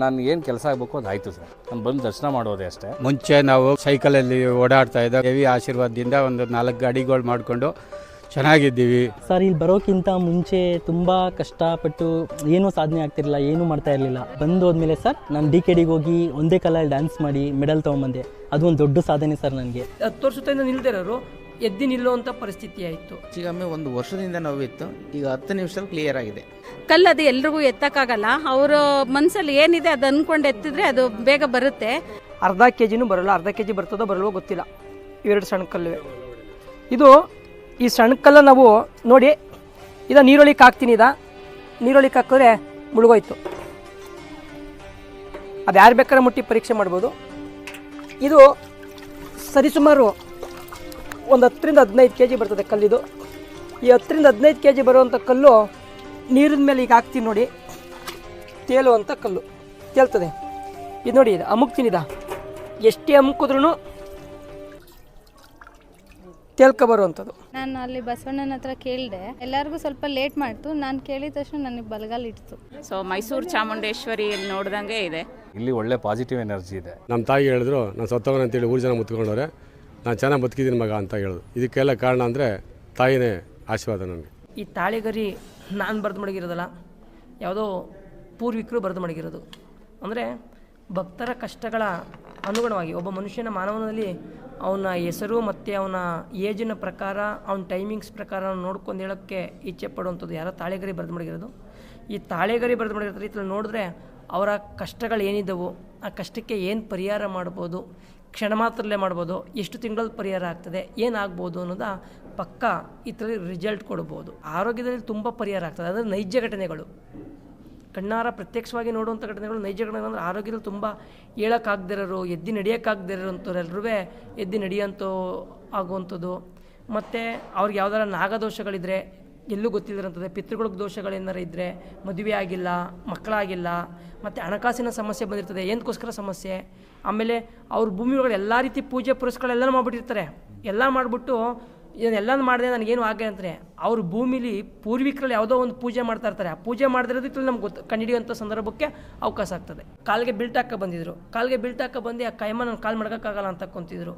ನಾನು ಏನು ಕೆಲಸ ಆಗಬೇಕು ಅದು ಆಯಿತು ಸರ್. ನಾನು ಬಂದು ದರ್ಶನ ಮಾಡೋದೇ ಅಷ್ಟೇ. ಮುಂಚೆ ನಾವು ಸೈಕಲಲ್ಲಿ ಓಡಾಡ್ತಾ ಇದ್ದ ದೇವಿ ಆಶೀರ್ವಾದದಿಂದ ಒಂದು ನಾಲ್ಕು ಗಾಡಿಗಳು ಮಾಡಿಕೊಂಡು ಚೆನ್ನಾಗಿದ್ದೀವಿ. ಸರ್ ಇಲ್ಲಿ ಬರೋಕ್ಕಿಂತ ಮುಂಚೆ ತುಂಬ ಕಷ್ಟಪಟ್ಟು ಏನೂ ಸಾಧನೆ ಆಗ್ತಿರಲಿಲ್ಲ ಏನೂ ಮಾಡ್ತಾ ಇರಲಿಲ್ಲ. ಬಂದು ಹೋದ್ಮೇಲೆ ಸರ್ ನಾನು ಡಿ ಕೆ ಡಿಗೆ ಹೋಗಿ ಒಂದೇ ಕಲರ್ ಡ್ಯಾನ್ಸ್ ಮಾಡಿ ಮೆಡಲ್ ತೊಗೊಂಬಂದೆ. ಅದು ಒಂದು ದೊಡ್ಡ ಸಾಧನೆ ಸರ್ ನನಗೆ. ಹತ್ತು ವರ್ಷದಿಂದ ನಿಲ್ದಿರೋರು ಎದ್ದು ನಿಲ್ಲುವಂಥ ಪರಿಸ್ಥಿತಿ ಆಯಿತು. ಹೆಚ್ಚಿಗಮ್ಮೆ ಒಂದು ವರ್ಷದಿಂದ ನೋವಿತ್ತು. ಈಗ ಹತ್ತು ನಿಮಿಷದಲ್ಲಿ ಕ್ಲಿಯರ್ ಆಗಿದೆ. ಕಲ್ಲು ಅದು ಎಲ್ರಿಗೂ ಎತ್ತಕ್ಕಾಗಲ್ಲ. ಅವರ ಮನಸ್ಸಲ್ಲಿ ಏನಿದೆ ಅದು ಅನ್ಕೊಂಡು ಎತ್ತಿದ್ರೆ ಅದು ಬೇಗ ಬರುತ್ತೆ. ಅರ್ಧ ಕೆ ಜಿನೂ ಬರೋಲ್ಲ. ಅರ್ಧ ಕೆ ಜಿ ಬರ್ತದೋ ಬರಲ್ವೋ ಗೊತ್ತಿಲ್ಲ. ಇವೆರಡು ಸಣ್ಣ ಕಲ್ಲುವೆ. ಇದು ಈ ಸಣ್ಣ ಕಲ್ಲ ನಾವು ನೋಡಿ ಇದ ನೀರೊಳಿಗೆ ಹಾಕ್ತೀನಿ ಇದ. ನೀರೊಳಿಗೆ ಹಾಕಿದ್ರೆ ಮುಳುಗೋಯ್ತು. ಅದು ಯಾರು ಬೇಕಾದ್ರೆ ಮುಟ್ಟಿ ಪರೀಕ್ಷೆ ಮಾಡ್ಬೋದು. ಇದು ಸರಿಸುಮಾರು ಒಂದು ಹತ್ತರಿಂದ ಹದಿನೈದು ಕೆ ಜಿ ಬರ್ತದೆ ಕಲ್ಲಿದು. ಈ ಹತ್ತರಿಂದ ಹದಿನೈದು ಕೆ ಜಿ ಬರುವಂಥ ಕಲ್ಲು ನೀರಿನ ಮೇಲೆ ಈಗ ಹಾಕ್ತೀನಿ ನೋಡಿ. ತೇಲುವಂಥ ಕಲ್ಲು. ತೇಲ್ತದೆ. ಇದು ನೋಡಿ ಇದು ಅಮುಕ್ತಿನಿದ ಎಷ್ಟೇ ಅಮುಕಿದ್ರೂ ತೇಲ್ಕ ಬರುವಂಥದ್ದು ನಾನು ಅಲ್ಲಿ ಬಸವಣ್ಣನ ಹತ್ರ ಕೇಳಿದೆ. ಎಲ್ಲರಿಗೂ ಸ್ವಲ್ಪ ಲೇಟ್ ಮಾಡ್ತು. ನಾನು ಕೇಳಿದ ತಕ್ಷಣ ನನಗೆ ಬಲಗಾಲ ಇಡ್ತು. ಸೊ ಮೈಸೂರು ಚಾಮುಂಡೇಶ್ವರಿಯಲ್ಲಿ ನೋಡ್ದಂಗೆ ಇದೆ. ಇಲ್ಲಿ ಒಳ್ಳೆ ಪಾಸಿಟಿವ್ ಎನರ್ಜಿ ಇದೆ. ನಮ್ಮ ತಾಯಿ ಹೇಳಿದ್ರು ನಾನು ಸತ್ತವನ ಅಂತೇಳಿ ಊರು ಜನ ಮುತ್ಕೊಂಡವ್ರೆ ನಾನು ಚೆನ್ನಾಗಿ ಬದುಕಿದ್ದೀನಿ ಮಗ ಅಂತ ಹೇಳೋದು. ಇದಕ್ಕೆಲ್ಲ ಕಾರಣ ಅಂದರೆ ತಾಯಿನೇ ಆಶೀರ್ವಾದ ನನಗೆ ಈ ತಾಳೆಗರಿ ನಾನು ಬರೆದು ಮಡಗಿರೋದಲ್ಲ, ಯಾವುದೋ ಪೂರ್ವಿಕರು ಬರೆದು ಮಡಗಿರೋದು. ಅಂದರೆ ಭಕ್ತರ ಕಷ್ಟಗಳ ಅನುಗುಣವಾಗಿ, ಒಬ್ಬ ಮನುಷ್ಯನ ಮಾನವನಲ್ಲಿ ಅವನ ಹೆಸರು ಮತ್ತು ಅವನ ಏಜಿನ ಪ್ರಕಾರ, ಅವನ ಟೈಮಿಂಗ್ಸ್ ಪ್ರಕಾರ ನೋಡ್ಕೊಂಡು ಹೇಳೋಕ್ಕೆ ಇಚ್ಛೆ ಪಡುವಂಥದ್ದು ಯಾರೋ ತಾಳೆಗರಿ ಬರೆದು ಮಡಗಿರೋದು? ಈ ತಾಳೆಗರಿ ಬರೆದು ಮಡಗಿರೋ ರೀತಿಯಲ್ಲಿ ನೋಡಿದ್ರೆ ಅವರ ಕಷ್ಟಗಳು ಏನಿದ್ದವು ಆ ಕಷ್ಟಕ್ಕೆ ಏನು ಪರಿಹಾರ ಮಾಡ್ಬೋದು ಕ್ಷಣ ಮಾತ್ರಲ್ಲೇ ಮಾಡ್ಬೋದು, ಎಷ್ಟು ತಿಂಗಳಲ್ಲಿ ಪರಿಹಾರ ಆಗ್ತದೆ, ಏನಾಗ್ಬೋದು ಅನ್ನೋದ ಪಕ್ಕ ಇದರಲ್ಲಿ ರಿಸಲ್ಟ್ ಕೊಡ್ಬೋದು. ಆರೋಗ್ಯದಲ್ಲಿ ತುಂಬ ಪರಿಹಾರ ಆಗ್ತದೆ ಅಂದರೆ ನೈಜ ಘಟನೆಗಳು. ಕಣ್ಣಾರ ಪ್ರತ್ಯಕ್ಷವಾಗಿ ನೋಡುವಂಥ ಘಟನೆಗಳು, ನೈಜ ಘಟನೆಗಳು ಅಂದರೆ ಆರೋಗ್ಯದಲ್ಲಿ ತುಂಬ ಹೇಳೋಕ್ಕಾಗ್ದಿರೋರು ಎದ್ದು ನಡೆಯೋಕ್ಕಾಗ್ದಿರೋಂಥವ್ರೆಲ್ಲರೂ ಎದ್ದು ನಡೆಯೋಂಥ ಆಗುವಂಥದ್ದು. ಮತ್ತು ಅವ್ರಿಗೆ ಯಾವ್ದಾರ ನಾಗದೋಷಗಳಿದ್ರೆ ಎಲ್ಲೂ ಗೊತ್ತಿಲ್ಲದಂಥದ್ದು. ಪಿತೃಗಳಿಗೆ ದೋಷಗಳೇನಾರು ಇದ್ದರೆ ಮದುವೆ ಆಗಿಲ್ಲ, ಮಕ್ಕಳಾಗಿಲ್ಲ, ಮತ್ತು ಹಣಕಾಸಿನ ಸಮಸ್ಯೆ ಬಂದಿರ್ತದೆ. ಏನಕ್ಕೋಸ್ಕರ ಸಮಸ್ಯೆ? ಆಮೇಲೆ ಅವ್ರ ಭೂಮಿ ಒಳಗಡೆ ಎಲ್ಲ ರೀತಿ ಪೂಜೆ ಪುರಸ್ಕಾರಗಳೆಲ್ಲ ಮಾಡಿಬಿಟ್ಟಿರ್ತಾರೆ. ಎಲ್ಲ ಮಾಡಿಬಿಟ್ಟು ಇದನ್ನೆಲ್ಲ ಮಾಡಿದೆ ನನಗೇನು ಆಗ ಅಂದರೆ ಅವ್ರ ಭೂಮಿಲಿ ಪೂರ್ವಿಕರಲ್ಲಿ ಯಾವುದೋ ಒಂದು ಪೂಜೆ ಮಾಡ್ತಾ ಇರ್ತಾರೆ. ಆ ಪೂಜೆ ಮಾಡಿದಿರೋದಕ್ಕೆ ನಮ್ಗೆ ಗೊತ್ತು. ಕಂಡಿಡಿಯುವಂಥ ಸಂದರ್ಭಕ್ಕೆ ಅವಕಾಶ ಆಗ್ತದೆ. ಕಾಲಿಗೆ ಬಿಲ್ಟ್ ಹಾಕ ಬಂದಿದ್ರು. ಕಾಲಿಗೆ ಬಿಲ್ಟ್ ಹಾಕ ಬಂದು ಆ ಕೈಮ ನನ್ನ ಕಾಲು ಮಡಗೋಕ್ಕಾಗಲ್ಲ ಅಂತ ಕುಂತಿದ್ರು.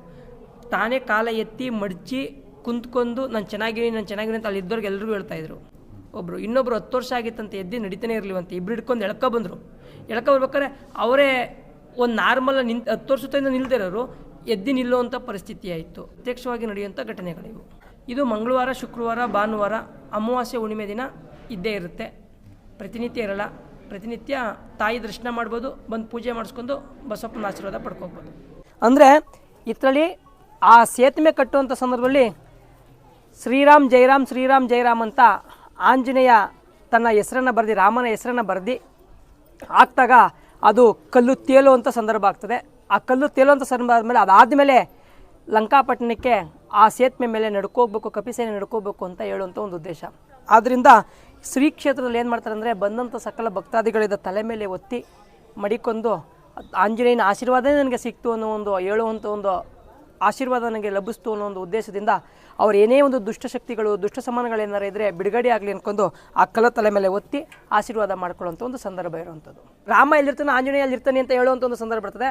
ತಾನೇ ಕಾಲ ಎತ್ತಿ ಮಡಚಿ ಕುಂತ್ಕೊಂಡು, ನಾನು ಚೆನ್ನಾಗಿದ್ದೀನಿ ನಾನು ಚೆನ್ನಾಗಿದ್ದೀನಿ ಅಂತ ಅಲ್ಲಿ ಇದ್ದವ್ರಿಗೆ ಎಲ್ಲರಿಗೂ ಹೇಳ್ತಾ ಇದ್ರು. ಒಬ್ಬರು ಇನ್ನೊಬ್ರು ಹತ್ತು ವರ್ಷ ಆಗಿತ್ತಂತ ಎದ್ದು ನಡೀತಾನೆ ಇರಲಿವಂತ. ಇಬ್ರು ಹಿಡ್ಕೊಂಡು ಎಳ್ಕೊ ಬಂದರು. ಎಳ್ಕೊ ಬರ್ಬೇಕಾದ್ರೆ ಅವರೇ ಒಂದು ನಾರ್ಮಲ್ ನಿಂತು, ಹತ್ತು ವರ್ಷದಿಂದ ನಿಲ್ದಿರೋರು ಎದ್ದು ನಿಲ್ಲುವಂಥ ಪರಿಸ್ಥಿತಿ ಆಯಿತು. ಪ್ರತ್ಯಕ್ಷವಾಗಿ ನಡೆಯುವಂಥ ಘಟನೆಗಳಿವು ಇದು ಮಂಗಳವಾರ, ಶುಕ್ರವಾರ, ಭಾನುವಾರ, ಅಮಾವಾಸ್ಯೆ ಹುಣ್ಣಿಮೆ ದಿನ ಇದ್ದೇ ಇರುತ್ತೆ. ಪ್ರತಿನಿತ್ಯ ಇರಲ್ಲ. ಪ್ರತಿನಿತ್ಯ ತಾಯಿ ದರ್ಶನ ಮಾಡ್ಬೋದು, ಬಂದು ಪೂಜೆ ಮಾಡಿಸ್ಕೊಂಡು ಬಸಪ್ಪನ ಆಶೀರ್ವಾದ ಪಡ್ಕೋಬೋದು. ಅಂದರೆ ಇದರಲ್ಲಿ ಆ ಸೇತುವೆ ಕಟ್ಟುವಂಥ ಸಂದರ್ಭದಲ್ಲಿ ಶ್ರೀರಾಮ್ ಜೈರಾಮ್ ಶ್ರೀರಾಮ್ ಜೈರಾಮ್ ಅಂತ ಆಂಜನೇಯ ತನ್ನ ಹೆಸರನ್ನು ಬರೆದು, ರಾಮನ ಹೆಸರನ್ನು ಬರೆದು ಹಾಕ್ದಾಗ ಅದು ಕಲ್ಲು ತೇಲುವಂಥ ಸಂದರ್ಭ ಆಗ್ತದೆ. ಆ ಕಲ್ಲು ತೇಲುವಂಥ ಸಂದರ್ಭ ಆದಮೇಲೆ ಅದಾದಮೇಲೆ ಲಂಕಾಪಟ್ಟಣಕ್ಕೆ ಆ ಸೇತುವೆ ಮೇಲೆ ನಡ್ಕೋಬೇಕು, ಕಪಿಸೇನೆ ನಡ್ಕೋಬೇಕು ಅಂತ ಹೇಳುವಂಥ ಒಂದು ಉದ್ದೇಶ. ಆದ್ದರಿಂದ ಶ್ರೀ ಕ್ಷೇತ್ರದಲ್ಲಿ ಏನು ಮಾಡ್ತಾರೆ ಅಂದರೆ ಬಂದಂಥ ಸಕಲ ಭಕ್ತಾದಿಗಳಿದ್ದ ತಲೆ ಮೇಲೆ ಒತ್ತಿ ಮಡಿಕೊಂಡು ಆಂಜನೇಯನ ಆಶೀರ್ವಾದನೇ ನನಗೆ ಸಿಕ್ತು ಅನ್ನೋ ಒಂದು ಹೇಳುವಂಥ ಒಂದು ಆಶೀರ್ವಾದ ನನಗೆ ಲಭಿಸ್ತು ಅನ್ನೋ ಒಂದು ಉದ್ದೇಶದಿಂದ ಅವ್ರು ಏನೇ ಒಂದು ದುಷ್ಟಶಕ್ತಿಗಳು ದುಷ್ಟ ಸಮಾನಗಳೇನಾರು ಇದ್ದರೆ ಬಿಡುಗಡೆ ಆಗಲಿ ಅಂದ್ಕೊಂಡು ಆ ಕಲ ತಲೆ ಮೇಲೆ ಒತ್ತಿ ಆಶೀರ್ವಾದ ಮಾಡ್ಕೊಳ್ಳೋಂಥ ಒಂದು ಸಂದರ್ಭ ಇರುವಂಥದ್ದು ರಾಮ ಎಲ್ಲಿರ್ತಾನೆ ಆಂಜನೇಯ ಎಲ್ಲಿರ್ತಾನೆ ಅಂತ ಹೇಳುವಂಥ ಒಂದು ಸಂದರ್ಭ ಬರ್ತದೆ.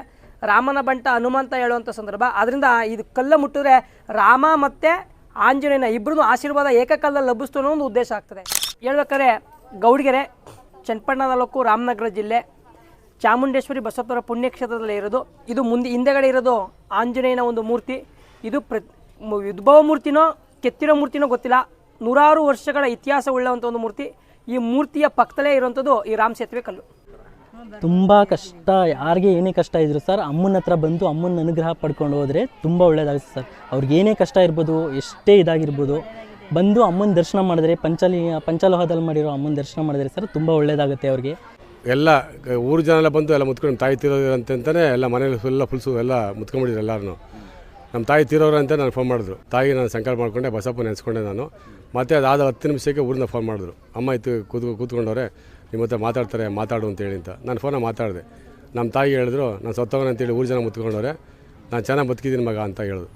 ರಾಮನ ಬಂಟ ಹನುಮಂತ ಹೇಳುವಂಥ ಸಂದರ್ಭ. ಅದರಿಂದ ಇದು ಕಲ್ಲ ಮುಟ್ಟಿದ್ರೆ ರಾಮ ಮತ್ತು ಆಂಜನೇಯನ ಇಬ್ಬರೂ ಆಶೀರ್ವಾದ ಏಕಕಾಲದಲ್ಲಿ ಲಭಿಸ್ತು ಅನ್ನೋ ಒಂದು ಉದ್ದೇಶ ಆಗ್ತದೆ. ಹೇಳ್ಬೇಕಾದ್ರೆ ಗೌಡಿಗೆರೆ ಚನ್ನಪಟ್ಟಣ ತಾಲೂಕು ರಾಮನಗರ ಜಿಲ್ಲೆ. ಚಾಮುಂಡೇಶ್ವರಿ ಬಸವಪ್ಪರ ಪುಣ್ಯಕ್ಷೇತ್ರದಲ್ಲಿ ಇರೋದು. ಇದು ಮುಂದೆ ಹಿಂದೆಗಡೆ ಇರೋದು ಆಂಜನೇಯನ ಒಂದು ಮೂರ್ತಿ. ಇದು ಪ್ರ ಉದ್ಭವ ಮೂರ್ತಿನೋ ಕೆತ್ತಿರೋ ಮೂರ್ತಿನೋ ಗೊತ್ತಿಲ್ಲ. ನೂರಾರು ವರ್ಷಗಳ ಇತಿಹಾಸ ಉಳ್ಳವಂಥ ಒಂದು ಮೂರ್ತಿ. ಈ ಮೂರ್ತಿಯ ಪಕ್ಕದಲ್ಲೇ ಇರುವಂಥದ್ದು ಈ ರಾಮ ಸೇತುವೆ ಕಲ್ಲು. ತುಂಬ ಕಷ್ಟ, ಯಾರಿಗೆ ಏನೇ ಕಷ್ಟ ಇದ್ರು ಸರ್, ಅಮ್ಮನ ಹತ್ರ ಬಂದು ಅಮ್ಮನ ಅನುಗ್ರಹ ಪಡ್ಕೊಂಡು ಹೋದರೆ ತುಂಬ ಒಳ್ಳೇದಾಗುತ್ತೆ ಸರ್. ಅವ್ರಿಗೆ ಏನೇ ಕಷ್ಟ ಇರ್ಬೋದು, ಎಷ್ಟೇ ಇದಾಗಿರ್ಬೋದು, ಬಂದು ಅಮ್ಮನ ದರ್ಶನ ಮಾಡಿದ್ರೆ, ಪಂಚಲಿ, ಪಂಚಲೋಹದಲ್ಲಿ ಮಾಡಿರೋ ಅಮ್ಮನ ದರ್ಶನ ಮಾಡಿದ್ರೆ ಸರ್, ತುಂಬ ಒಳ್ಳೇದಾಗುತ್ತೆ ಅವ್ರಿಗೆ. ಎಲ್ಲ, ಊರು ಜನ ಎಲ್ಲ ಬಂದು ಎಲ್ಲ ಮುತ್ಕೊಂಡು ತಾಯಿ ತೀರೋರು ಅಂತಂತಾನೆ ಎಲ್ಲ ಮನೇಲಿ ಫುಲ್ಲ ಫುಲ್ಸು ಎಲ್ಲ ಮುತ್ಕೊಂಡ್ಬಿಟ್ಟಿದ್ರು ಎಲ್ಲರೂ ನಮ್ಮ ತಾಯಿ ತೀರೋರು ಅಂತ ನಾನು ಫೋನ್ ಮಾಡಿದ್ರು. ತಾಯಿ ನಾನು ಸಂಕಲ್ಪ ಮಾಡಿಕೊಂಡೆ ಬಸಪ್ಪ ನೆನೆಸ್ಕೊಂಡೆ ನಾನು. ಮತ್ತೆ ಅದಾದ ಹತ್ತು ನಿಮಿಷಕ್ಕೆ ಊರಿಂದ ಫೋನ್ ಮಾಡಿದ್ರು. ಅಮ್ಮ ಇತ್ತು ಕೂತ್, ಕೂತ್ಕೊಂಡವ್ರೆ, ನಿಮ್ಮ ಹತ್ರ ಮಾತಾಡ್ತಾರೆ, ಮಾತಾಡು ಅಂತ ಹೇಳಿ ಅಂತ. ನಾನು ಫೋನ ಮಾತಾಡಿದೆ. ನಮ್ಮ ತಾಯಿ ಹೇಳಿದ್ರು, ನಾನು ಸತ್ತವನ ಅಂತೇಳಿ ಊರು ಜನ ಮುತ್ಕೊಂಡವ್ರೆ, ನಾನು ಚೆನ್ನಾಗಿ ಬದುಕಿದ್ದೀನಿ ಮಗ ಅಂತ ಹೇಳಿದ್ರು